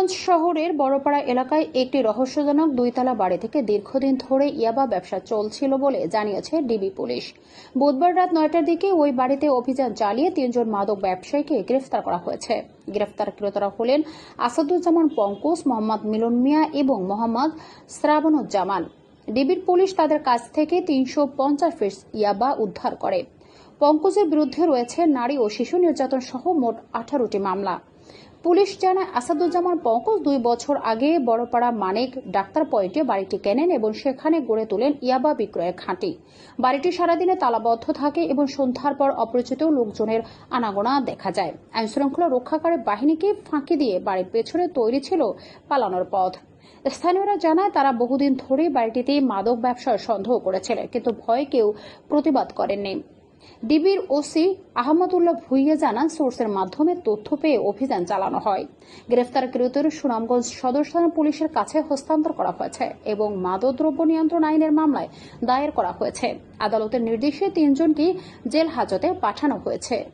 সুনামগঞ্জ শহরের বড়পাড়া এলাকায় একটি রহস্যজনক দুইতলা বাড়ি থেকে দীর্ঘদিন ধরে ইয়াবা ব্যবসা চলছিল বলে জানিয়েছে ডিবি পুলিশ। বুধবার রাত নয়টার দিকে ওই বাড়িতে অভিযান চালিয়ে তিনজন মাদক ব্যবসায়ীকে গ্রেফতার করা হয়েছে। গ্রেফতারকৃতরা হলেন আসাদুজ্জামান পঙ্কজ, মোহাম্মদ মিলন মিয়া এবং মোহাম্মদ শ্রাবণুজ্জামান। ডিবির পুলিশ তাদের কাছ থেকে তিনশো পঞ্চাশ পিস ইয়াবা উদ্ধার করে। পঙ্কজের বিরুদ্ধে রয়েছে নারী ও শিশু নির্যাতন সহ মোট আঠারোটি মামলা। পুলিশ জানায়, আসাদুজ্জামান পঙ্কজ দুই বছর আগে বড়পাড়া মানিক ডাক্তার পয়েন্টে বাড়িটি কেনেন এবং সেখানে গড়ে তোলেন ইয়াবা বিক্রয়ের খাঁটি। বাড়িটি সারাদিনে তালাবদ্ধ থাকে এবং সন্ধ্যার পর অপরিচিত লোকজনের আনাগোনা দেখা যায়। আইনশৃঙ্খলা রক্ষাকারী বাহিনীকে ফাঁকি দিয়ে বাড়ির পেছনে তৈরি ছিল পালানোর পথ। স্থানীয়রা জানায়, তারা বহুদিন ধরে বাড়িটিতে মাদক ব্যবসার সন্দেহ করেছিলেন কিন্তু ভয় কেউ প্রতিবাদ করেননি। ডিবির ওসি আহমদুল্লাহ ভুইয়া জানান, সোর্সের মাধ্যমে তথ্য পেয়ে অভিযান চালানো হয়। গ্রেফতারকৃতের সুনামগঞ্জ সদর থানা পুলিশের কাছে হস্তান্তর করা হয়েছে এবং মাদকদ্রব্য নিয়ন্ত্রণ আইনের মামলায় দায়ের করা হয়েছে। আদালতের নির্দেশে তিনজনকে জেল হাজতে পাঠানো হয়েছে।